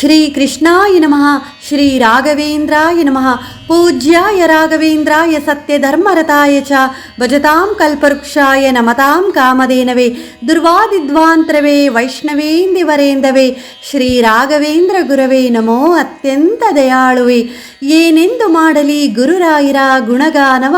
ಶ್ರೀ ಕೃಷ್ಣಾಯ ನಮಃ. ಶ್ರೀ ರಾಘವೇಂದ್ರಾಯ ನಮಃ. ಪೂಜ್ಯಾಯ ರಾಘವೇಂದ್ರಾಯ ಸತ್ಯಧರ್ಮರತಾಯ ಚ. ಭಜತಾಂ ಕಲ್ಪವೃಕ್ಷಾಯ ನಮತಾಂ ಕಾಮಧೇನವೇ. ದುರ್ವಾದಿದ್ವಾಂತರವೇ ವೈಷ್ಣವೇಂದಿವರೇಂದವೇ ಶ್ರೀ ರಾಘವೇಂದ್ರ ಗುರವೇ ನಮೋ ಅತ್ಯಂತ ದಯಾಳುವೆ. ಏನೆಂದು ಮಾಡಲಿ ಗುರುರಾಯರ ಗುಣಗಾನವ.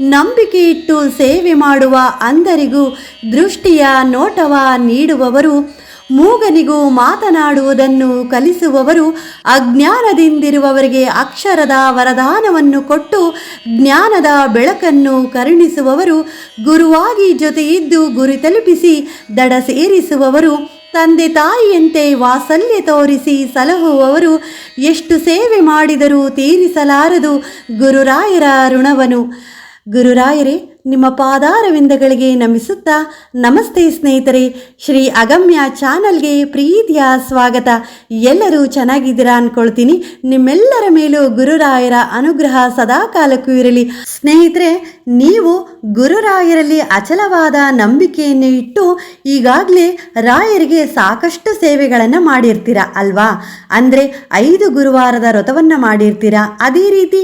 ನಂಬಿಕೆ ಇಟ್ಟು ಸೇವೆ ಮಾಡುವ ಅಂದರಿಗೂ ದೃಷ್ಟಿಯ ನೋಟವ ನೀಡುವವರು. ಮೂಗನಿಗೂ ಮಾತನಾಡುವುದನ್ನು ಕಲಿಸುವವರು ಅಜ್ಞಾನದಿಂದಿರುವವರಿಗೆ ಅಕ್ಷರದ ವರದಾನವನ್ನು ಕೊಟ್ಟು ಜ್ಞಾನದ ಬೆಳಕನ್ನು ಕರುಣಿಸುವವರು, ಗುರುವಾಗಿ ಜೊತೆಯಿದ್ದು ಗುರಿ ತಲುಪಿಸಿ ದಡ ಸೇರಿಸುವವರು, ತಂದೆ ತಾಯಿಯಂತೆ ವಾತ್ಸಲ್ಯ ತೋರಿಸಿ ಸಲಹುವವರು, ಎಷ್ಟು ಸೇವೆ ಮಾಡಿದರೂ ತೀರಿಸಲಾರದು ಗುರುರಾಯರ ಋಣವನು. ಗುರುರಾಯರೇ ನಿಮ್ಮ ಪಾದಾರವಿಂದಗಳಿಗೆ ನಮಿಸುತ್ತಾ ನಮಸ್ತೆ ಸ್ನೇಹಿತರೆ, ಶ್ರೀ ಅಗಮ್ಯ ಚಾನಲ್ಗೆ ಪ್ರೀತಿಯ ಸ್ವಾಗತ. ಎಲ್ಲರೂ ಚೆನ್ನಾಗಿದ್ದೀರಾ ಅನ್ಕೊಳ್ತೀನಿ. ನಿಮ್ಮೆಲ್ಲರ ಮೇಲೂ ಗುರುರಾಯರ ಅನುಗ್ರಹ ಸದಾಕಾಲಕ್ಕೂ ಇರಲಿ. ಸ್ನೇಹಿತರೆ, ನೀವು ಗುರುರಾಯರಲ್ಲಿ ಅಚಲವಾದ ನಂಬಿಕೆಯನ್ನು ಇಟ್ಟು ಈಗಾಗಲೇ ರಾಯರಿಗೆ ಸಾಕಷ್ಟು ಸೇವೆಗಳನ್ನು ಮಾಡಿರ್ತೀರ ಅಲ್ವಾ? ಅಂದರೆ ಐದು ಗುರುವಾರದ ವ್ರತವನ್ನು ಮಾಡಿರ್ತೀರಾ. ಅದೇ ರೀತಿ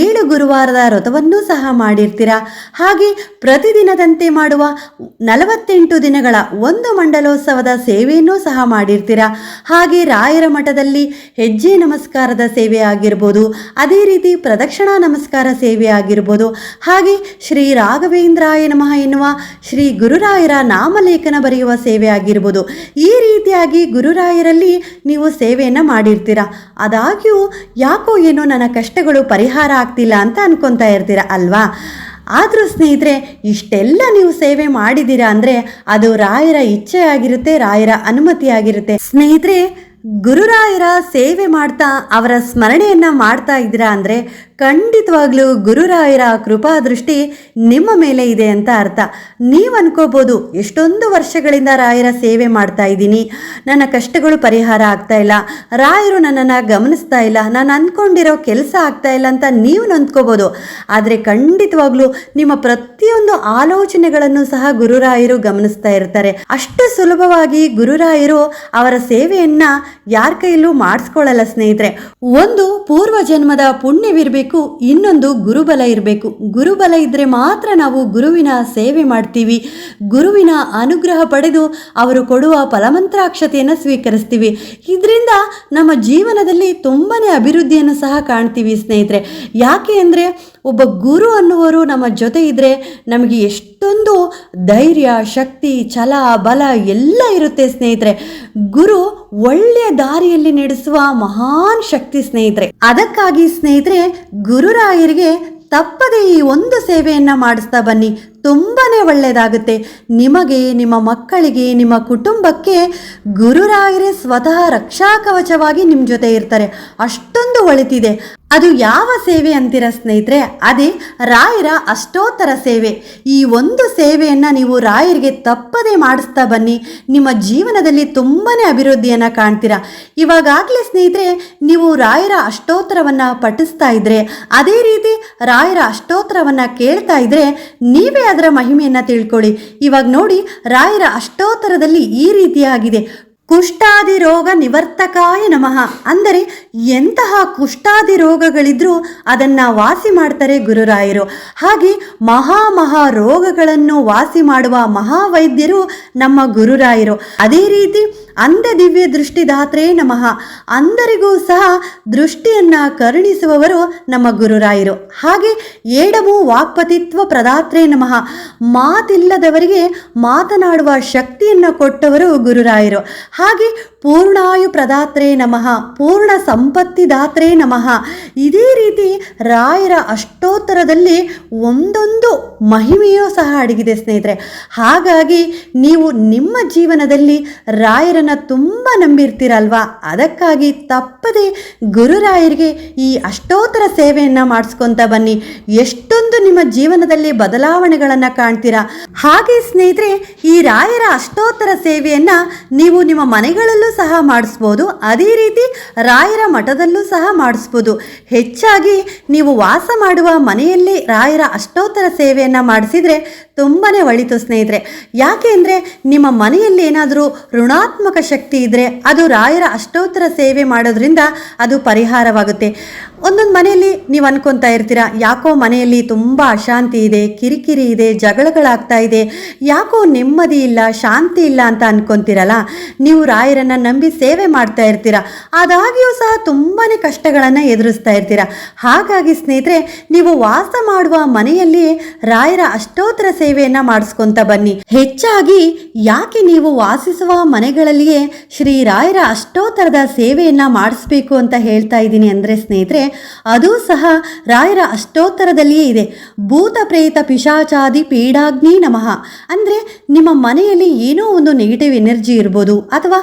ಏಳು ಗುರುವಾರದ ವ್ರತವನ್ನೂ ಸಹ ಮಾಡಿರ್ತೀರಾ. ಹಾಗೆ ಪ್ರತಿದಿನದಂತೆ ಮಾಡುವ ನಲವತ್ತೆಂಟು ದಿನಗಳ ಒಂದು ಮಂಡಲೋತ್ಸವದ ಸೇವೆಯನ್ನು ಸಹ ಮಾಡಿರ್ತೀರಾ? ಹಾಗೆ ರಾಯರ ಮಠದಲ್ಲಿ ಹೆಜ್ಜೆ ನಮಸ್ಕಾರದ ಸೇವೆ ಆಗಿರ್ಬೋದು, ಅದೇ ರೀತಿ ಪ್ರದಕ್ಷಿಣಾ ನಮಸ್ಕಾರ ಸೇವೆ ಆಗಿರ್ಬೋದು, ಹಾಗೆ ಶ್ರೀ ರಾಘವೇಂದ್ರಾಯ ನಮಃ ಎನ್ನುವ ಶ್ರೀ ಗುರುರಾಯರ ನಾಮಲೇಖನ ಬರೆಯುವ ಸೇವೆ ಆಗಿರ್ಬೋದು, ಈ ರೀತಿಯಾಗಿ ಗುರುರಾಯರಲ್ಲಿ ನೀವು ಸೇವೆಯನ್ನು ಮಾಡಿರ್ತೀರಾ? ಆದಾಗ್ಯೂ ಯಾಕೋ ಏನೋ ನನ್ನ ಕಷ್ಟಗಳು ಪರಿಹಾರ ಆಗ್ತಿಲ್ಲ ಅಂತ ಅನ್ಕೊತಾ ಇರ್ತೀರ ಅಲ್ವಾ? ಆದರೂ ಸ್ನೇಹಿತರೆ, ಇಷ್ಟೆಲ್ಲ ನೀವು ಸೇವೆ ಮಾಡಿದ್ದೀರಾ ಅಂದರೆ ಅದು ರಾಯರ ಇಚ್ಛೆ ಆಗಿರುತ್ತೆ ರಾಯರ ಅನುಮತಿ ಆಗಿರುತ್ತೆ ಸ್ನೇಹಿತರೆ, ಗುರುರಾಯರ ಸೇವೆ ಮಾಡ್ತಾ ಅವರ ಸ್ಮರಣೆಯನ್ನು ಮಾಡ್ತಾ ಇದ್ದೀರಾ ಅಂದರೆ ಖಂಡಿತವಾಗ್ಲೂ ಗುರುರಾಯರ ಕೃಪಾ ದೃಷ್ಟಿ ನಿಮ್ಮ ಮೇಲೆ ಇದೆ ಅಂತ ಅರ್ಥ. ನೀವು ಅನ್ಕೋಬೋದು, ಎಷ್ಟೊಂದು ವರ್ಷಗಳಿಂದ ರಾಯರ ಸೇವೆ ಮಾಡ್ತಾ ಇದ್ದೀನಿ. ನನ್ನ ಕಷ್ಟಗಳು ಪರಿಹಾರ ಆಗ್ತಾ ಇಲ್ಲ. ರಾಯರು ನನ್ನನ್ನು ಗಮನಿಸ್ತಾ ಇಲ್ಲ. ನಾನು ಅಂದ್ಕೊಂಡಿರೋ ಕೆಲಸ ಆಗ್ತಾ ಇಲ್ಲ ಅಂತ ನೀವು ನೊಂದ್ಕೋಬೋದು. ಆದರೆ ಖಂಡಿತವಾಗ್ಲೂ ನಿಮ್ಮ ಪ್ರತಿಯೊಂದು ಆಲೋಚನೆಗಳನ್ನು ಸಹ ಗುರುರಾಯರು ಗಮನಿಸ್ತಾ ಇರ್ತಾರೆ. ಅಷ್ಟು ಸುಲಭವಾಗಿ ಗುರುರಾಯರು ಅವರ ಸೇವೆಯನ್ನ ಯಾರ ಕೈಯಲ್ಲೂ ಮಾಡಿಸ್ಕೊಳ್ಳಲ್ಲ ಸ್ನೇಹಿತರೆ. ಒಂದು ಪೂರ್ವ ಜನ್ಮದ ಪುಣ್ಯವಿರಬೇಕು ಇನ್ನೊಂದು ಗುರುಬಲ ಇರಬೇಕು. ಗುರುಬಲ ಇದ್ದರೆ ಮಾತ್ರ ನಾವು ಗುರುವಿನ ಸೇವೆ ಮಾಡ್ತೀವಿ. ಗುರುವಿನ ಅನುಗ್ರಹ ಪಡೆದು ಅವರು ಕೊಡುವ ಫಲಮಂತ್ರಾಕ್ಷತೆಯನ್ನು ಸ್ವೀಕರಿಸ್ತೀವಿ. ಇದರಿಂದ ನಮ್ಮ ಜೀವನದಲ್ಲಿ ತುಂಬನೇ ಅಭಿವೃದ್ಧಿಯನ್ನು ಸಹ ಕಾಣ್ತೀವಿ ಸ್ನೇಹಿತರೆ. ಯಾಕೆ ಅಂದರೆ ಒಬ್ಬ ಗುರು ಅನ್ನುವರು ನಮ್ಮ ಜೊತೆ ಇದ್ದರೆ ನಮಗೆ ಎಷ್ಟೊಂದು ಧೈರ್ಯ, ಶಕ್ತಿ, ಛಲ, ಬಲ ಎಲ್ಲ ಇರುತ್ತೆ ಸ್ನೇಹಿತರೆ. ಗುರು ಒಳ್ಳೆಯ ದಾರಿಯಲ್ಲಿ ನಡೆಸುವ ಮಹಾನ್ ಶಕ್ತಿ ಸ್ನೇಹಿತರೆ. ಅದಕ್ಕಾಗಿ ಸ್ನೇಹಿತರೆ ಗುರುರಾಯರಿಗೆ ತಪ್ಪದೇ ಈ ಒಂದು ಸೇವೆಯನ್ನು ಮಾಡಿಸ್ತಾ ಬನ್ನಿ. ತುಂಬಾ ಒಳ್ಳೆಯದಾಗುತ್ತೆ. ನಿಮಗೆ, ನಿಮ್ಮ ಮಕ್ಕಳಿಗೆ, ನಿಮ್ಮ ಕುಟುಂಬಕ್ಕೆ ಗುರುರಾಯರೇ ಸ್ವತಃ ರಕ್ಷಾ ಕವಚವಾಗಿ ನಿಮ್ಮ ಜೊತೆ ಇರ್ತಾರೆ. ಅಷ್ಟೊಂದು ಒಳಿತಿದೆ. ಅದು ಯಾವ ಸೇವೆ ಅಂತೀರ ಸ್ನೇಹಿತರೆ? ಅದೇ ರಾಯರ ಅಷ್ಟೋತ್ತರ ಸೇವೆ. ಈ ಒಂದು ಸೇವೆಯನ್ನು ನೀವು ರಾಯರಿಗೆ ತಪ್ಪದೇ ಮಾಡಿಸ್ತಾ ಬನ್ನಿ. ನಿಮ್ಮ ಜೀವನದಲ್ಲಿ ತುಂಬಾ ಅಭಿವೃದ್ಧಿಯನ್ನು ಕಾಣ್ತೀರಾ. ಇವಾಗಲೇ ಸ್ನೇಹಿತರೆ, ನೀವು ರಾಯರ ಅಷ್ಟೋತ್ತರವನ್ನು ಪಠಿಸ್ತಾ ಇದ್ರೆ, ಅದೇ ರೀತಿ ರಾಯರ ಅಷ್ಟೋತ್ತರವನ್ನು ಕೇಳ್ತಾ ಇದ್ರೆ ನೀವೇ ಅದರ ಮಹಿಮೆಯನ್ನು ತಿಳ್ಕೊಳ್ಳಿ. ಇವಾಗ ನೋಡಿ, ರಾಯರ ಅಷ್ಟೋತ್ತರದಲ್ಲಿ ಈ ರೀತಿಯಾಗಿದೆ. ಕುಷ್ಠಾದಿ ರೋಗ ನಿವರ್ತಕಾಯ ನಮಃ. ಅಂದರೆ ಎಂತಹ ಕುಷ್ಠಾದಿ ರೋಗಗಳಿದ್ರೂ ಅದನ್ನು ವಾಸಿ ಮಾಡ್ತಾರೆ ಗುರುರಾಯರು. ಹಾಗೆ ಮಹಾ ಮಹಾ ರೋಗಗಳನ್ನು ವಾಸಿ ಮಾಡುವ ಮಹಾವೈದ್ಯರು ನಮ್ಮ ಗುರುರಾಯರು. ಅದೇ ರೀತಿ ಅಂಧ ದಿವ್ಯ ದೃಷ್ಟಿದಾತ್ರೇ ನಮಃ. ಅಂದರಿಗೂ ಸಹ ದೃಷ್ಟಿಯನ್ನ ಕರುಣಿಸುವವರು ನಮ್ಮ ಗುರುರಾಯರು. ಹಾಗೆ ಏಡಮು ವಾಕ್ಪತಿತ್ವ ಪ್ರದಾತ್ರೇ ನಮಃ. ಮಾತಿಲ್ಲದವರಿಗೆ ಮಾತನಾಡುವ ಶಕ್ತಿಯನ್ನು ಕೊಟ್ಟವರು ಗುರುರಾಯರು. ಹಾಗೆ ಪೂರ್ಣಾಯು ಪ್ರದಾತ್ರೇ ನಮಃ, ಪೂರ್ಣ ಸಂಪತ್ತಿದಾತ್ರೆ ನಮಃ. ಇದೇ ರೀತಿ ರಾಯರ ಅಷ್ಟೋತ್ತರದಲ್ಲಿ ಒಂದೊಂದು ಮಹಿಮೆಯೂ ಸಹ ಅಡಗಿದೆ ಸ್ನೇಹಿತರೆ. ಹಾಗಾಗಿ ನೀವು ನಿಮ್ಮ ಜೀವನದಲ್ಲಿ ರಾಯರನ್ನ ತುಂಬ ನಂಬಿರ್ತೀರಲ್ವಾ? ಅದಕ್ಕಾಗಿ ತಪ್ಪದೆ ಗುರುರಾಯರಿಗೆ ಈ ಅಷ್ಟೋತ್ತರ ಸೇವೆಯನ್ನು ಮಾಡಿಸ್ಕೊಂತ ಬನ್ನಿ. ಎಷ್ಟೊಂದು ನಿಮ್ಮ ಜೀವನದಲ್ಲಿ ಬದಲಾವಣೆಗಳನ್ನು ಕಾಣ್ತೀರಾ? ಹಾಗೆ ಸ್ನೇಹಿತರೆ, ಈ ರಾಯರ ಅಷ್ಟೋತ್ತರ ಸೇವೆಯನ್ನು ನೀವು ನಿಮ್ಮ ಮನೆಗಳಲ್ಲೂ ಸಹ ಮಾಡಿಸ್ಬೋದು. ಅದೇ ರೀತಿ ರಾಯರ ಮಠದಲ್ಲೂ ಸಹ ಮಾಡಿಸ್ಬೋದು. ಹೆಚ್ಚಾಗಿ ನೀವು ವಾಸ ಮಾಡುವ ಮನೆಯಲ್ಲಿ ರಾಯರ ಅಷ್ಟೋತ್ತರ ಸೇವೆಯನ್ನು ಮಾಡಿಸಿದರೆ ತುಂಬಾ ಒಳಿತು ಸ್ನೇಹಿತರೆ. ಯಾಕೆ ಅಂದರೆ ನಿಮ್ಮ ಮನೆಯಲ್ಲಿ ಏನಾದರೂ ಋಣಾತ್ಮಕ ಶಕ್ತಿ ಇದ್ದರೆ ಅದು ರಾಯರ ಅಷ್ಟೋತ್ತರ ಸೇವೆ ಮಾಡೋದ್ರಿಂದ ಅದು ಪರಿಹಾರವಾಗುತ್ತೆ. ಒಂದೊಂದು ಮನೆಯಲ್ಲಿ ನೀವು ಅನ್ಕೊತಾ ಇರ್ತೀರಾ, ಯಾಕೋ ಮನೆಯಲ್ಲಿ ತುಂಬ ಅಶಾಂತಿ ಇದೆ, ಕಿರಿಕಿರಿ ಇದೆ, ಜಗಳಗಳಾಗ್ತಾ ಇದೆ, ಯಾಕೋ ನೆಮ್ಮದಿ ಇಲ್ಲ, ಶಾಂತಿ ಇಲ್ಲ ಅಂತ ಅನ್ಕೊಂತೀರಲ್ಲ? ನೀವು ರಾಯರನ್ನ ನಂಬಿ ಸೇವೆ ಮಾಡ್ತಾ ಇರ್ತೀರಾ? ಅದಾಗಿಯೂ ಸಹ ತುಂಬಾ ಕಷ್ಟಗಳನ್ನು ಎದುರಿಸ್ತಾ ಇರ್ತೀರಾ? ಹಾಗಾಗಿ ಸ್ನೇಹಿತರೆ, ನೀವು ವಾಸ ಮಾಡುವ ಮನೆಯಲ್ಲಿ ರಾಯರ ಅಷ್ಟೋತ್ತರ ಸೇವೆಯನ್ನ ಮಾಡಿಸ್ಕೊಂತ ಬನ್ನಿ. ಹೆಚ್ಚಾಗಿ ಯಾಕೆ ನೀವು ವಾಸಿಸುವ ಮನೆಗಳಲ್ಲಿಯೇ ಶ್ರೀ ರಾಯರ ಅಷ್ಟೋತ್ತರದ ಸೇವೆಯನ್ನ ಮಾಡಿಸ್ಬೇಕು ಅಂತ ಹೇಳ್ತಾ ಇದ್ದೀನಿ ಅಂದ್ರೆ ಸ್ನೇಹಿತರೆ, ಅದು ಸಹ ರಾಯರ ಅಷ್ಟೋತ್ತರದಲ್ಲಿಯೇ ಇದೆ. ಭೂತ ಪ್ರೇತ ಪಿಶಾಚಾದಿ ಪೀಡಾಗ್ನಿ ನಮಃ. ಅಂದ್ರೆ ನಿಮ್ಮ ಮನೆಯಲ್ಲಿ ಏನೋ ಒಂದು ನೆಗೆಟಿವ್ ಎನರ್ಜಿ ಇರ್ಬೋದು ಅಥವಾ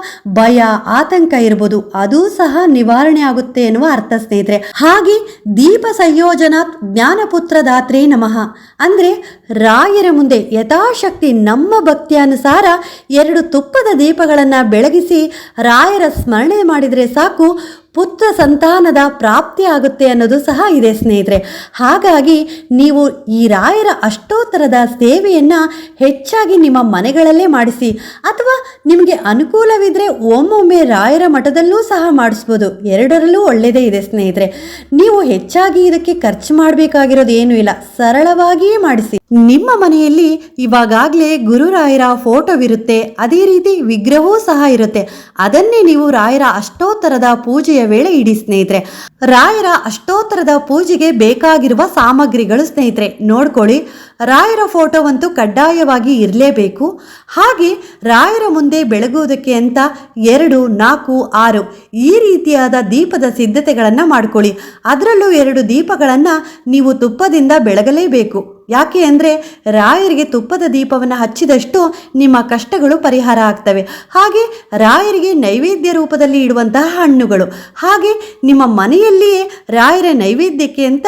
ಆತಂಕ ಇರ್ಬೋದು, ಅದು ಸಹ ನಿವಾರಣೆ ಆಗುತ್ತೆ ಎನ್ನುವ ಅರ್ಥ ಸ್ನೇಹಿತರೆ. ಹಾಗೆ ದೀಪ ಸಂಯೋಜನಾತ್ ಜ್ಞಾನಪುತ್ರ ದಾತ್ರೆ ನಮಃ. ಅಂದ್ರೆ ರಾಯರ ಮುಂದೆ ಯಥಾಶಕ್ತಿ ನಮ್ಮ ಭಕ್ತಿಯಾನುಸಾರ ಎರಡು ತುಪ್ಪದ ದೀಪಗಳನ್ನು ಬೆಳಗಿಸಿ ರಾಯರ ಸ್ಮರಣೆ ಮಾಡಿದರೆ ಸಾಕು. ಪುತ್ರ ಸಂತಾನದ ಪ್ರಾಪ್ತಿ ಆಗುತ್ತೆ ಅನ್ನೋದು ಸಹ ಇದೆ, ಸ್ನೇಹಿತರೆ. ಹಾಗಾಗಿ ನೀವು ಈ ರಾಯರ ಅಷ್ಟೋತ್ತರದ ಸೇವೆಯನ್ನು ಹೆಚ್ಚಾಗಿ ನಿಮ್ಮ ಮನೆಗಳಲ್ಲೇ ಮಾಡಿಸಿ, ಅಥವಾ ನಿಮಗೆ ಅನುಕೂಲವಿದ್ದರೆ ಒಮ್ಮೊಮ್ಮೆ ರಾಯರ ಮಠದಲ್ಲೂ ಸಹ ಮಾಡಿಸ್ಬೋದು. ಎರಡರಲ್ಲೂ ಒಳ್ಳೆಯದೇ ಇದೆ, ಸ್ನೇಹಿತರೆ. ನೀವು ಹೆಚ್ಚಾಗಿ ಇದಕ್ಕೆ ಖರ್ಚು ಮಾಡಬೇಕಾಗಿರೋದು ಏನೂ ಇಲ್ಲ. ಸರಳವಾಗಿಯೇ ಮಾಡಿಸಿ. ನಿಮ್ಮ ಮನೆಯಲ್ಲಿ ಇವಾಗಾಗಲೇ ಗುರುರಾಯರ ಫೋಟೋವಿರುತ್ತೆ. ಅದೇ ರೀತಿ ವಿಗ್ರಹವೂ ಸಹ ಇರುತ್ತೆ. ಅದನ್ನೇ ನೀವು ರಾಯರ ಅಷ್ಟೋತ್ತರದ ಪೂಜೆಯ ವೇಳೆ ಇಡಿ ಸ್ನೇಹಿತರೆ. ರಾಯರ ಅಷ್ಟೋತ್ತರದ ಪೂಜೆಗೆ ಬೇಕಾಗಿರುವ ಸಾಮಗ್ರಿಗಳು ಸ್ನೇಹಿತರೆ. ನೋಡ್ಕೊಳ್ಳಿ. ರಾಯರ ಫೋಟೋವಂತೂ ಕಡ್ಡಾಯವಾಗಿ ಇರಲೇಬೇಕು. ಹಾಗೆ ರಾಯರ ಮುಂದೆ ಬೆಳಗುವುದಕ್ಕೆ ಅಂತ ಎರಡು, ನಾಲ್ಕು, ಆರು ಈ ರೀತಿಯಾದ ದೀಪದ ಸಿದ್ಧತೆಗಳನ್ನು ಮಾಡ್ಕೊಳ್ಳಿ. ಅದರಲ್ಲೂ ಎರಡು ದೀಪಗಳನ್ನು ನೀವು ತುಪ್ಪದಿಂದ ಬೆಳಗಲೇಬೇಕು. ಯಾಕೆ ಅಂದರೆ ರಾಯರಿಗೆ ತುಪ್ಪದ ದೀಪವನ್ನು ಹಚ್ಚಿದಷ್ಟು ನಿಮ್ಮ ಕಷ್ಟಗಳು ಪರಿಹಾರ ಆಗ್ತವೆ. ಹಾಗೆ ರಾಯರಿಗೆ ನೈವೇದ್ಯ ರೂಪದಲ್ಲಿ ಇಡುವಂತಹ ಹಣ್ಣುಗಳು. ಹಾಗೆ ನಿಮ್ಮ ಮನೆಯಲ್ಲಿಯೇ ರಾಯರ ನೈವೇದ್ಯಕ್ಕೆ ಅಂತ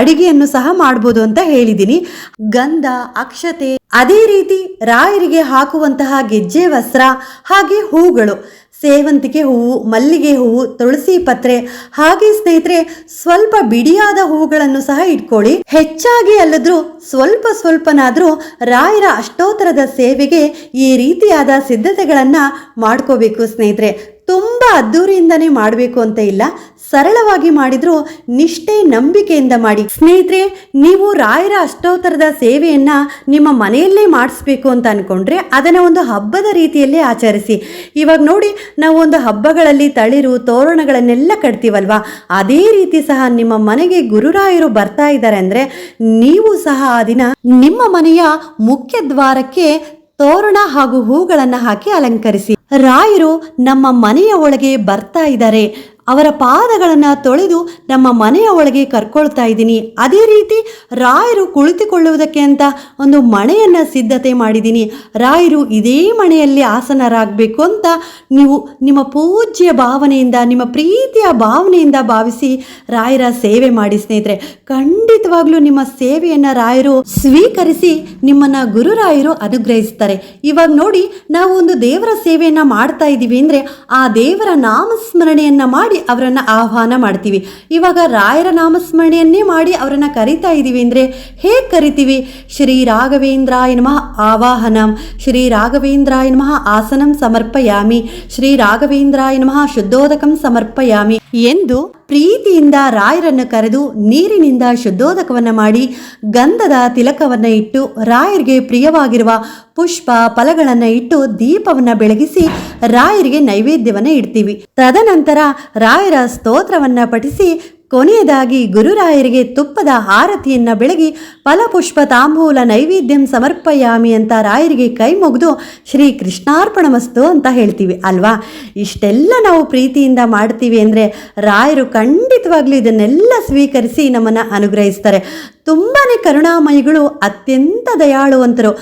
ಅಡಿಗೆಯನ್ನು ಸಹ ಮಾಡ್ಬೋದು ಅಂತ ಹೇಳಿದ್ದೀನಿ ಗಂಧ, ಅಕ್ಷತೆ, ಅದೇ ರೀತಿ ರಾಯರಿಗೆ ಹಾಕುವಂತಹ ಗೆಜ್ಜೆ, ವಸ್ತ್ರ ಹಾಗೆ ಹೂಗಳು. ಸೇವಂತಿಗೆ ಹೂವು, ಮಲ್ಲಿಗೆ ಹೂವು, ತುಳಸಿ ಪತ್ರೆ, ಹಾಗೆ ಸ್ನೇಹಿತರೆ, ಸ್ವಲ್ಪ ಬಿಡಿಯಾದ ಹೂಗಳನ್ನು ಸಹ ಇಟ್ಕೊಳ್ಳಿ. ಹೆಚ್ಚಾಗಿ ಅಲ್ಲದ್ರೂ, ಸ್ವಲ್ಪ ಸ್ವಲ್ಪನಾದರೂ ರಾಯರ ಅಷ್ಟೋತ್ತರದ ಸೇವೆಗೆ ಈ ರೀತಿಯಾದ ಸಿದ್ಧತೆಗಳನ್ನು ಮಾಡ್ಕೋಬೇಕು ಸ್ನೇಹಿತರೆ. ತುಂಬ ಅದ್ದೂರಿಯಿಂದನೇ ಮಾಡಬೇಕು ಅಂತ ಇಲ್ಲ. ಸರಳವಾಗಿ ಮಾಡಿದರೂ ನಿಷ್ಠೆ ನಂಬಿಕೆಯಿಂದ ಮಾಡಿ. ಸ್ನೇಹಿತರೆ, ನೀವು ರಾಯರ ಅಷ್ಟೋತ್ತರದ ಸೇವೆಯನ್ನ ನಿಮ್ಮ ಮನೆಯಲ್ಲೇ ಮಾಡಿಸ್ಬೇಕು ಅಂತ ಅನ್ಕೊಂಡ್ರೆ ಅದನ್ನು ಒಂದು ಹಬ್ಬದ ರೀತಿಯಲ್ಲೇ ಆಚರಿಸಿ. ಇವಾಗ ನೋಡಿ, ನಾವು ಒಂದು ಹಬ್ಬಗಳಲ್ಲಿ ತಳಿರು, ತೋರಣಗಳನ್ನೆಲ್ಲ ಕಟ್ತೀವಲ್ವ? ಅದೇ ರೀತಿ ಸಹ ನಿಮ್ಮ ಮನೆಗೆ ಗುರುರಾಯರು ಬರ್ತಾ ಇದ್ದಾರೆ ಅಂದ್ರೆ ನೀವು ಸಹ ಆ ದಿನ ನಿಮ್ಮ ಮನೆಯ ಮುಖ್ಯ ದ್ವಾರಕ್ಕೆ ತೋರಣ ಹಾಗೂ ಹೂಗಳನ್ನು ಹಾಕಿ ಅಲಂಕರಿಸಿ. ರಾಯರು ನಮ್ಮ ಮನೆಯ ಒಳಗೆ ಬರ್ತಾ ಇದ್ದಾರೆ. ಅವರ ಪಾದಗಳನ್ನು ತೊಳೆದು ನಮ್ಮ ಮನೆಯ ಒಳಗೆ ಕರ್ಕೊಳ್ತಾ ಇದ್ದೀನಿ. ಅದೇ ರೀತಿ ರಾಯರು ಕುಳಿತುಕೊಳ್ಳುವುದಕ್ಕೆ ಅಂತ ಒಂದು ಮಣೆಯನ್ನು ಸಿದ್ಧತೆ ಮಾಡಿದ್ದೀನಿ. ರಾಯರು ಇದೇ ಮನೆಯಲ್ಲಿ ಆಸನರಾಗಬೇಕು ಅಂತ ನೀವು ನಿಮ್ಮ ಪೂಜ್ಯ ಭಾವನೆಯಿಂದ, ನಿಮ್ಮ ಪ್ರೀತಿಯ ಭಾವನೆಯಿಂದ ಭಾವಿಸಿ ರಾಯರ ಸೇವೆ ಮಾಡಿ ಸ್ನೇಹಿತರೆ. ಖಂಡಿತವಾಗ್ಲೂ ನಿಮ್ಮ ಸೇವೆಯನ್ನು ರಾಯರು ಸ್ವೀಕರಿಸಿ ನಿಮ್ಮನ್ನ ಗುರುರಾಯರು ಅನುಗ್ರಹಿಸ್ತಾರೆ. ಇವಾಗ ನೋಡಿ ನಾವು ಒಂದು ದೇವರ ಸೇವೆಯನ್ನ ಮಾಡ್ತಾ ಇದ್ದೀವಿ ಅಂದರೆ ಆ ದೇವರ ನಾಮಸ್ಮರಣೆಯನ್ನು ಮಾಡಿ ಅವರನ್ನು ಆಹ್ವಾನ ಮಾಡ್ತೀವಿ. ಇವಾಗ ರಾಯರ ನಾಮಸ್ಮರಣೆಯನ್ನೇ ಮಾಡಿ ಅವರನ್ನು ಕರಿತಾ ಇದ್ದೀವಿ ಅಂದರೆ ಹೇಗೆ ಕರಿತೀವಿ. ಶ್ರೀ ರಾಘವೇಂದ್ರ ನಮಃ ಆವಾಹನಂ. ಶ್ರೀ ರಾಘವೇಂದ್ರ ನಮಃ ಆಸನಂ ಸಮರ್ಪಯಾಮಿ. ಶ್ರೀ ರಾಘವೇಂದ್ರ ನಮಃ ಶುದ್ಧೋದಕಂ ಸಮರ್ಪಯಾಮಿ. ಎಂದು ಪ್ರೀತಿಯಿಂದ ರಾಯರನ್ನು ಕರೆದು ನೀರಿನಿಂದ ಶುದ್ಧೋದಕವನ್ನ ಮಾಡಿ ಗಂಧದ ತಿಲಕವನ್ನು ಇಟ್ಟು ರಾಯರಿಗೆ ಪ್ರಿಯವಾಗಿರುವ ಪುಷ್ಪ ಫಲಗಳನ್ನು ಇಟ್ಟು ದೀಪವನ್ನ ಬೆಳಗಿಸಿ ರಾಯರಿಗೆ ನೈವೇದ್ಯವನ್ನ ಇಡ್ತೀವಿ. ತದನಂತರ ರಾಯರ ಸ್ತೋತ್ರವನ್ನ ಪಠಿಸಿ ಕೊನೆಯದಾಗಿ ಗುರುರಾಯರಿಗೆ ತುಪ್ಪದ ಆರತಿಯನ್ನ ಬೆಳಗಿ ಫಲಪುಷ್ಪ ತಾಂಬೂಲ ನೈವೇದ್ಯಂ ಸಮರ್ಪಯಾಮಿ ಅಂತ ರಾಯರಿಗೆ ಕೈ ಮುಗಿದು ಶ್ರೀ ಕೃಷ್ಣಾರ್ಪಣಮಸ್ತು ಅಂತ ಹೇಳ್ತೀವಿ, ಅಲ್ವಾ? ಇಷ್ಟೆಲ್ಲ ನಾವು ಪ್ರೀತಿಯಿಂದ ಮಾಡ್ತೀವಿ ಅಂದರೆ ರಾಯರು ಖಂಡಿತವಾಗ್ಲೂ ಇದನ್ನೆಲ್ಲ ಸ್ವೀಕರಿಸಿ ನಮ್ಮನ್ನು ಅನುಗ್ರಹಿಸ್ತಾರೆ. ತುಂಬಾ ಕರುಣಾಮಯಿಗಳು, ಅತ್ಯಂತ ದಯಾಳುವಂತರು.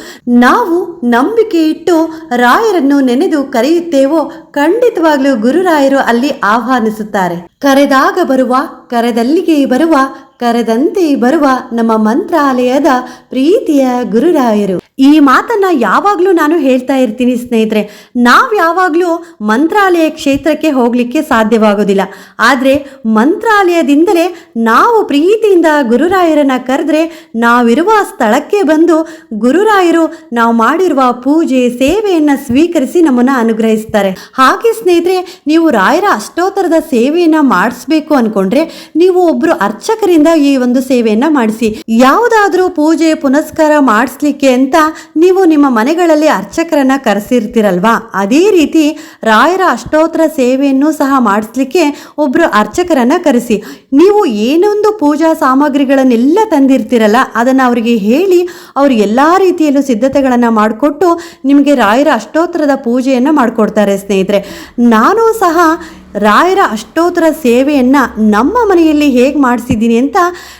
ನಾವು ನಂಬಿಕೆ ಇಟ್ಟು ರಾಯರನ್ನು ನೆನೆದು ಕರೆಯುತ್ತೇವೋ, ಖಂಡಿತವಾಗ್ಲೂ ಗುರುರಾಯರು ಅಲ್ಲಿ ಆಹ್ವಾನಿಸುತ್ತಾರೆ. ಕರೆದಾಗ ಬರುವ ಕರೆದಲ್ಲಿಗೆ ಬರುವ, ಕರೆದಂತೆ ಬರುವ ನಮ್ಮ ಮಂತ್ರಾಲಯದ ಪ್ರೀತಿಯ ಗುರುರಾಯರು. ಈ ಮಾತನ್ನ ಯಾವಾಗಲೂ ನಾನು ಹೇಳ್ತಾ ಇರ್ತೀನಿ ಸ್ನೇಹಿತರೆ. ನಾವು ಯಾವಾಗಲೂ ಮಂತ್ರಾಲಯ ಕ್ಷೇತ್ರಕ್ಕೆ ಹೋಗಲಿಕ್ಕೆ ಸಾಧ್ಯವಾಗೋದಿಲ್ಲ. ಆದರೆ ಮಂತ್ರಾಲಯದಿಂದಲೇ ನಾವು ಪ್ರೀತಿಯಿಂದ ಗುರುರಾಯರನ್ನ ಕರೆದ್ರೆ ನಾವಿರುವ ಸ್ಥಳಕ್ಕೆ ಬಂದು ಗುರುರಾಯರು ನಾವು ಮಾಡಿರುವ ಪೂಜೆ, ಸೇವೆಯನ್ನು ಸ್ವೀಕರಿಸಿ ನಮ್ಮನ್ನ ಅನುಗ್ರಹಿಸ್ತಾರೆ. ಹಾಗೆ ಸ್ನೇಹಿತರೆ, ನೀವು ರಾಯರ ಅಷ್ಟೋತ್ತರದ ಸೇವೆಯನ್ನು ಮಾಡಿಸ್ಬೇಕು ಅನ್ಕೊಂಡ್ರೆ ನೀವು ಒಬ್ರು ಅರ್ಚಕರಿಂದ ಈ ಒಂದು ಸೇವೆಯನ್ನ ಮಾಡಿಸಿ. ಯಾವುದಾದ್ರೂ ಪೂಜೆ ಪುನಸ್ಕಾರ ಮಾಡಿಸ್ಲಿಕ್ಕೆ ಅಂತ ನೀವು ನಿಮ್ಮ ಮನೆಗಳಲ್ಲಿ ಅರ್ಚಕರನ್ನ ಕರೆಸಿರ್ತೀರಲ್ವಾ? ಅದೇ ರೀತಿ ರಾಯರ ಅಷ್ಟೋತ್ತರ ಸೇವೆಯನ್ನು ಸಹ ಮಾಡಿಸ್ಲಿಕ್ಕೆ ಒಬ್ರು ಅರ್ಚಕರನ್ನ ಕರೆಸಿ. ನೀವು ಏನೊಂದು ಪೂಜಾ ಸಾಮಗ್ರಿಗಳನ್ನೆಲ್ಲ ತಂದಿರ್ತೀರಲ್ಲ, ಅದನ್ನು ಅವರಿಗೆ ಹೇಳಿ ಅವರು ಎಲ್ಲ ರೀತಿಯಲ್ಲೂ ಸಿದ್ಧತೆಗಳನ್ನು ಮಾಡಿಕೊಟ್ಟು ನಿಮಗೆ ರಾಯರ ಅಷ್ಟೋತ್ತರದ ಪೂಜೆಯನ್ನು ಮಾಡಿಕೊಡ್ತಾರೆ ಸ್ನೇಹಿತರೆ. ನಾನು ಸಹ ರಾಯರ ಅಷ್ಟೋತ್ತರ ಸೇವೆಯನ್ನು ನಮ್ಮ ಮನೆಯಲ್ಲಿ ಹೇಗೆ ಮಾಡಿಸಿದ್ದೀನಿ ಅಂತ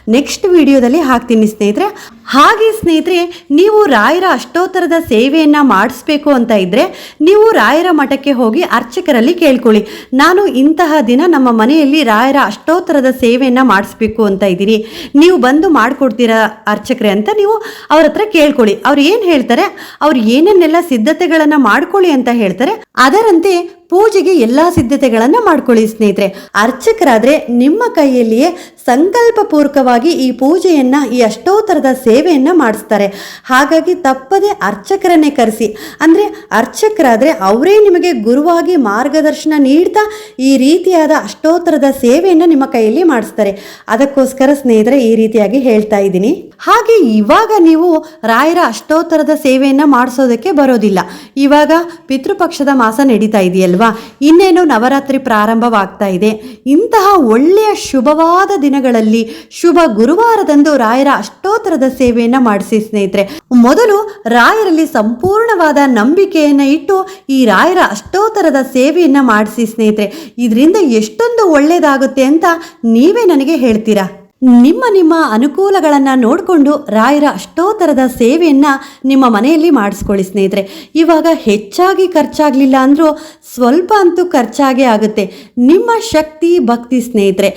ನೆಕ್ಸ್ಟ್ ವಿಡಿಯೋದಲ್ಲಿ ಹಾಕ್ತೀನಿ ಸ್ನೇಹಿತರೆ. ಹಾಗೆ ಸ್ನೇಹಿತರೆ, ನೀವು ರಾಯರ ಅಷ್ಟೋತ್ತರದ ಸೇವೆಯನ್ನು ಮಾಡಿಸ್ಬೇಕು ಅಂತ ಇದ್ದರೆ ನೀವು ರಾಯರ ಮಠಕ್ಕೆ ಹೋಗಿ ಅರ್ಚಕರಲ್ಲಿ ಕೇಳ್ಕೊಳ್ಳಿ. ನಾನು ಇಂತಹ ದಿನ ನಮ್ಮ ಮನೆಯಲ್ಲಿ ರಾಯರ ಅಷ್ಟೋತ್ತರದ ಸೇವೆಯನ್ನು ಮಾಡಿಸ್ಬೇಕು ಅಂತ ಇದ್ದೀನಿ. ನೀವು ಬಂದು ಮಾಡಿಕೊಡ್ತೀರಾ ಅರ್ಚಕರೇ ಅಂತ ನೀವು ಅವ್ರ ಹತ್ರ ಕೇಳ್ಕೊಳ್ಳಿ. ಅವ್ರು ಏನು ಹೇಳ್ತಾರೆ? ಅವ್ರು ಏನೇನೆಲ್ಲ ಸಿದ್ಧತೆಗಳನ್ನು ಮಾಡ್ಕೊಳ್ಳಿ ಅಂತ ಹೇಳ್ತಾರೆ. ಅದರಂತೆ ಪೂಜೆಗೆ ಎಲ್ಲಾ ಸಿದ್ಧತೆಗಳನ್ನ ಮಾಡ್ಕೊಳ್ಳಿ ಸ್ನೇಹಿತರೆ. ಅರ್ಚಕರಾದ್ರೆ ನಿಮ್ಮ ಕೈಯಲ್ಲಿಯೇ ಸಂಕಲ್ಪ ಪೂರ್ವಕವಾಗಿ ಈ ಪೂಜೆಯನ್ನ ಈ ಅಷ್ಟೋತ್ತರದ ಸೇವೆಯನ್ನ ಮಾಡಿಸ್ತಾರೆ. ಹಾಗಾಗಿ ತಪ್ಪದೆ ಅರ್ಚಕರನ್ನೇ ಕರೆಸಿ. ಅಂದ್ರೆ ಅರ್ಚಕರಾದರೆ ಅವರೇ ನಿಮಗೆ ಗುರುವಾಗಿ ಮಾರ್ಗದರ್ಶನ ನೀಡ್ತಾ ಈ ರೀತಿಯಾದ ಅಷ್ಟೋತ್ತರದ ಸೇವೆಯನ್ನು ನಿಮ್ಮ ಕೈಯಲ್ಲಿ ಮಾಡಿಸ್ತಾರೆ. ಅದಕ್ಕೋಸ್ಕರ ಸ್ನೇಹಿತರೆ, ಈ ರೀತಿಯಾಗಿ ಹೇಳ್ತಾ ಇದ್ದೀನಿ. ಹಾಗೆ ಇವಾಗ ನೀವು ರಾಯರ ಅಷ್ಟೋತ್ತರದ ಸೇವೆಯನ್ನು ಮಾಡಿಸೋದಕ್ಕೆ ಬರೋದಿಲ್ಲ. ಇವಾಗ ಪಿತೃಪಕ್ಷದ ಮಾಸ ನಡೀತಾ ಇದೆಯಲ್ವಾ? ಇನ್ನೇನು ನವರಾತ್ರಿ ಪ್ರಾರಂಭವಾಗ್ತಾ ಇದೆ. ಇಂತಹ ಒಳ್ಳೆಯ ಶುಭವಾದ ದಿನಗಳಲ್ಲಿ ಶುಭ ಗುರುವಾರದಂದು ರಾಯರ ಅಷ್ಟೋತ್ತರದ ಸೇವೆಯನ್ನು ಮಾಡಿಸಿ ಸ್ನೇಹಿತರೆ. ಮೊದಲು ರಾಯರಲ್ಲಿ ಸಂಪೂರ್ಣವಾದ ನಂಬಿಕೆಯನ್ನು ಇಟ್ಟು ಈ ರಾಯರ ಅಷ್ಟೋತ್ತರದ ಸೇವೆಯನ್ನು ಮಾಡಿಸಿ ಸ್ನೇಹಿತರೆ. ಇದರಿಂದ ಎಷ್ಟೊಂದು ಒಳ್ಳೆಯದಾಗುತ್ತೆ ಅಂತ ನೀವೇ ನನಗೆ ಹೇಳ್ತೀರಾ? ನಿಮ್ಮ ನಿಮ್ಮ ಅನುಕೂಲಗಳನ್ನು ನೋಡಿಕೊಂಡು ರಾಯರ ಅಷ್ಟೋ ಥರದ ಸೇವೆಯನ್ನು ನಿಮ್ಮ ಮನೆಯಲ್ಲಿ ಮಾಡಿಸ್ಕೊಳ್ಳಿ ಸ್ನೇಹಿತರೆ. ಇವಾಗ ಹೆಚ್ಚಾಗಿ ಖರ್ಚಾಗಲಿಲ್ಲ ಅಂದರೂ ಸ್ವಲ್ಪ ಅಂತೂ ಖರ್ಚಾಗೇ ಆಗುತ್ತೆ. ನಿಮ್ಮ ಶಕ್ತಿ, ಭಕ್ತಿ ಸ್ನೇಹಿತರೆ.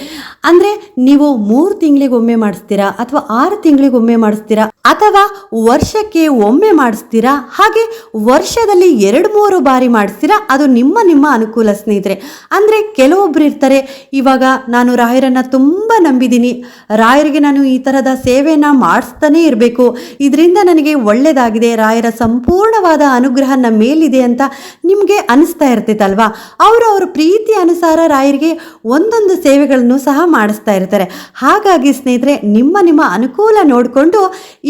ಅಂದರೆ ನೀವು ಮೂರು ತಿಂಗಳಿಗೊಮ್ಮೆ ಮಾಡಿಸ್ತೀರಾ ಅಥವಾ ಆರು ತಿಂಗಳಿಗೊಮ್ಮೆ ಮಾಡಿಸ್ತೀರಾ? ಅಥವಾ ವರ್ಷಕ್ಕೆ ಒಮ್ಮೆ ಮಾಡಿಸ್ತೀರಾ? ಹಾಗೆ ವರ್ಷದಲ್ಲಿ ಎರಡು, ಮೂರು ಬಾರಿ ಮಾಡಿಸ್ತೀರಾ? ಅದು ನಿಮ್ಮ ನಿಮ್ಮ ಅನುಕೂಲ ಸ್ನೇಹಿತರೆ. ಅಂದರೆ ಕೆಲವೊಬ್ಬರು ಇರ್ತಾರೆ, ಇವಾಗ ನಾನು ರಾಯರನ್ನು ತುಂಬ ನಂಬಿದ್ದೀನಿ. ರಾಯರಿಗೆ ನಾನು ಈ ಥರದ ಸೇವೆಯನ್ನು ಮಾಡಿಸ್ತಾನೇ ಇರಬೇಕು. ಇದರಿಂದ ನನಗೆ ಒಳ್ಳೆಯದಾಗಿದೆ ರಾಯರ ಸಂಪೂರ್ಣವಾದ ಅನುಗ್ರಹ ನಮ್ಮ ಮೇಲಿದೆ ಅಂತ ನಿಮಗೆ ಅನಿಸ್ತಾ ಇರ್ತೈತಲ್ವಾ? ಅವರು ಅವ್ರ ಪ್ರೀತಿ ಅನುಸಾರ ರಾಯರಿಗೆ ಒಂದೊಂದು ಸೇವೆಗಳನ್ನು ಸಹ ಮಾಡಿಸ್ತಾ ಇರ್ತಾರೆ. ಹಾಗಾಗಿ ಸ್ನೇಹಿತರೆ, ನಿಮ್ಮ ನಿಮ್ಮ ಅನುಕೂಲ ನೋಡಿಕೊಂಡು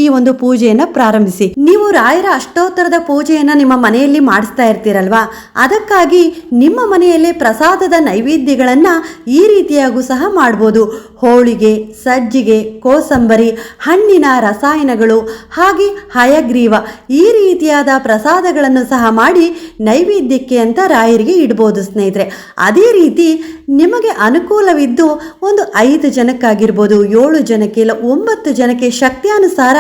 ಒಂದು ಪೂಜೆಯನ್ನು ಪ್ರಾರಂಭಿಸಿ. ನೀವು ರಾಯರ ಅಷ್ಟೋತ್ತರದ ಪೂಜೆಯನ್ನು ನಿಮ್ಮ ಮನೆಯಲ್ಲಿ ಮಾಡಿಸ್ತಾ ಇರ್ತೀರಲ್ವಾ? ಅದಕ್ಕಾಗಿ ನಿಮ್ಮ ಮನೆಯಲ್ಲೇ ಪ್ರಸಾದದ ನೈವೇದ್ಯಗಳನ್ನು ಈ ರೀತಿಯಾಗೂ ಸಹ ಮಾಡ್ಬೋದು. ಹೋಳಿಗೆ, ಸಜ್ಜಿಗೆ, ಕೋಸಂಬರಿ, ಹಣ್ಣಿನ ರಸಾಯನಗಳು ಹಾಗೆ ಹಯಗ್ರೀವ ಈ ರೀತಿಯಾದ ಪ್ರಸಾದಗಳನ್ನು ಸಹ ಮಾಡಿ ನೈವೇದ್ಯಕ್ಕೆ ಅಂತ ರಾಯರಿಗೆ ಇಡ್ಬೋದು ಸ್ನೇಹಿತರೆ. ಅದೇ ರೀತಿ ನಿಮಗೆ ಅನುಕೂಲವಿದ್ದು ಒಂದು ಐದು ಜನಕ್ಕಾಗಿರ್ಬೋದು, ಏಳು ಜನಕ್ಕೆ ಇಲ್ಲ, ಒಂಬತ್ತು ಜನಕ್ಕೆ ಶಕ್ತಿಯಾನುಸಾರ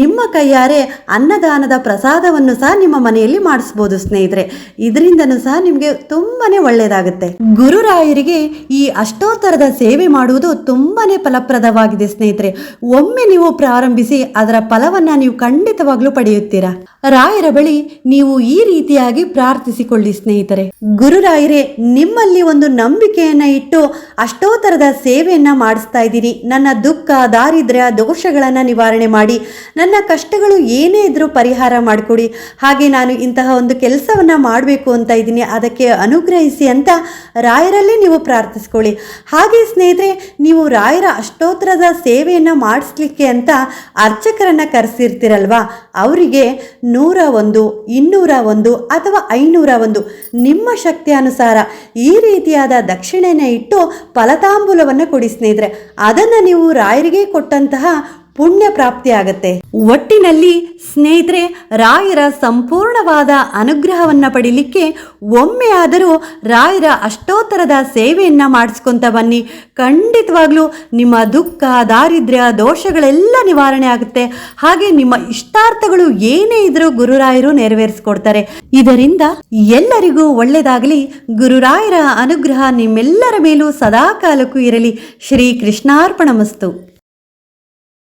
ನಿಮ್ಮ ಕೈಯಾರೆ ಅನ್ನದಾನದ ಪ್ರಸಾದವನ್ನು ಸಹ ನಿಮ್ಮ ಮನೆಯಲ್ಲಿ ಮಾಡಿಸ್ಬೋದು ಸ್ನೇಹಿತರೆ. ಇದರಿಂದನೂ ಸಹ ನಿಮಗೆ ತುಂಬಾನೇ ಒಳ್ಳೆಯದಾಗುತ್ತೆ ಗುರುರಾಯರಿಗೆ ಈ ಅಷ್ಟೋತ್ತರದ ಸೇವೆ ಮಾಡುವುದು ತುಂಬಾನೇ ಫಲಪ್ರದವಾಗಿದೆ ಸ್ನೇಹಿತರೆ. ಒಮ್ಮೆ ನೀವು ಪ್ರಾರಂಭಿಸಿ ಅದರ ಫಲವನ್ನ ನೀವು ಖಂಡಿತವಾಗ್ಲೂ ಪಡೆಯುತ್ತೀರಾ? ರಾಯರ ಬಳಿ ನೀವು ಈ ರೀತಿಯಾಗಿ ಪ್ರಾರ್ಥಿಸಿಕೊಳ್ಳಿ ಸ್ನೇಹಿತರೆ. ಗುರುರಾಯರೇ ನಿಮ್ಮಲ್ಲಿ ಒಂದು ನಂಬಿಕೆಯನ್ನ ಇಟ್ಟು ಅಷ್ಟೋತ್ತರದ ಸೇವೆಯನ್ನ ಮಾಡಿಸ್ತಾ ಇದ್ದೀನಿ ನನ್ನ ದುಃಖ, ದಾರಿದ್ರ್ಯ, ದೋಷಗಳನ್ನ ನಿವಾರಣೆ ಮಾಡಿ, ನನ್ನ ಕಷ್ಟಗಳು ಏನೇ ಇದ್ರೂ ಪರಿಹಾರ ಮಾಡಿಕೊಡಿ. ಹಾಗೆ ನಾನು ಇಂತಹ ಒಂದು ಕೆಲಸವನ್ನ ಮಾಡಬೇಕು ಅಂತ ಇದ್ದೀನಿ. ಅದಕ್ಕೆ ಅನುಗ್ರಹಿಸಿ ಅಂತ ರಾಯರಲ್ಲೇ ನೀವು ಪ್ರಾರ್ಥಿಸ್ಕೊಳ್ಳಿ. ಹಾಗೆ ಸ್ನೇಹಿತರೆ, ನೀವು ರಾಯರ ಅಷ್ಟೋತ್ತರದ ಸೇವೆಯನ್ನು ಮಾಡಿಸ್ಲಿಕ್ಕೆ ಅಂತ ಅರ್ಚಕರನ್ನ ಕರೆಸಿರ್ತೀರಲ್ವಾ? ಅವರಿಗೆ ನೂರ ಒಂದು, ಇನ್ನೂರ ಒಂದು ಅಥವಾ ಐನೂರ ಒಂದು ನಿಮ್ಮ ಶಕ್ತಿ ಅನುಸಾರ ಈ ರೀತಿಯಾದ ದಕ್ಷಿಣೆನ ಇಟ್ಟು ಫಲತಾಂಬೂಲವನ್ನು ಕೊಡಿ ಸ್ನೇಹಿತರೆ. ಅದನ್ನು ನೀವು ರಾಯರಿಗೆ ಕೊಟ್ಟಂತಹ ಪುಣ್ಯ ಪ್ರಾಪ್ತಿ ಆಗತ್ತೆ ಒಟ್ಟಿನಲ್ಲಿ ಸ್ನೇಹಿತರೆ, ರಾಯರ ಸಂಪೂರ್ಣವಾದ ಅನುಗ್ರಹವನ್ನ ಪಡಿಲಿಕ್ಕೆ ಒಮ್ಮೆ ಆದರೂ ರಾಯರ ಅಷ್ಟೋತ್ತರದ ಸೇವೆಯನ್ನ ಮಾಡಿಸ್ಕೊಂತ ಬನ್ನಿ. ಖಂಡಿತವಾಗ್ಲೂ ನಿಮ್ಮ ದುಃಖ, ದಾರಿದ್ರ್ಯ, ದೋಷಗಳೆಲ್ಲ ನಿವಾರಣೆ ಆಗುತ್ತೆ. ಹಾಗೆ ನಿಮ್ಮ ಇಷ್ಟಾರ್ಥಗಳು ಏನೇ ಇದ್ರೂ ಗುರುರಾಯರು ನೆರವೇರಿಸ್ಕೊಡ್ತಾರೆ. ಇದರಿಂದ ಎಲ್ಲರಿಗೂ ಒಳ್ಳೆಯದಾಗಲಿ ಗುರುರಾಯರ ಅನುಗ್ರಹ ನಿಮ್ಮೆಲ್ಲರ ಮೇಲೂ ಸದಾಕಾಲಕ್ಕೂ ಇರಲಿ. ಶ್ರೀ ಕೃಷ್ಣಾರ್ಪಣ ಮಸ್ತು